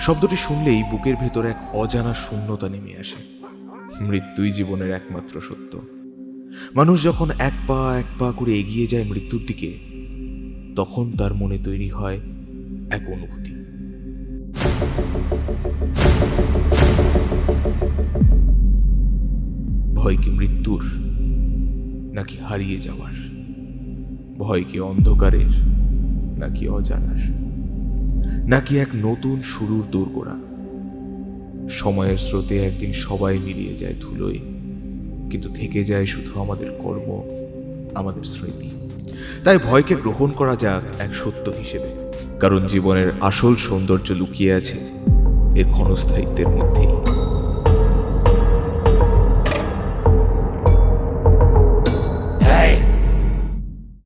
শব্দটি শুনলেই বুকের ভেতর এক অজানা শূন্যতা নেমে আসে। মৃত্যুই জীবনের একমাত্র সত্য। মানুষ যখন এক পা এক পা করে এগিয়ে যায় মৃত্যুর দিকে, তখন তার মনে তৈরি হয় এক অনুভূতি। ভয় কি মৃত্যুর নাকি হারিয়ে যাওয়ার? ভয় কি অন্ধকারের নাকি অজানার? নাকি এক নতুন শুরুর দোরগোড়া? সময়ের স্রোতে একদিন সবাই মিলিয়ে যায় ধুলোয়, কিন্তু থেকে যায় শুধু আমাদের কর্ম, আমাদের স্মৃতি। তাই ভয়কে গ্রহণ করা যাক এক সত্য হিসেবে, কারণ জীবনের আসল সৌন্দর্য লুকিয়ে আছে এর ক্ষণস্থায়িত্বের মধ্যেই।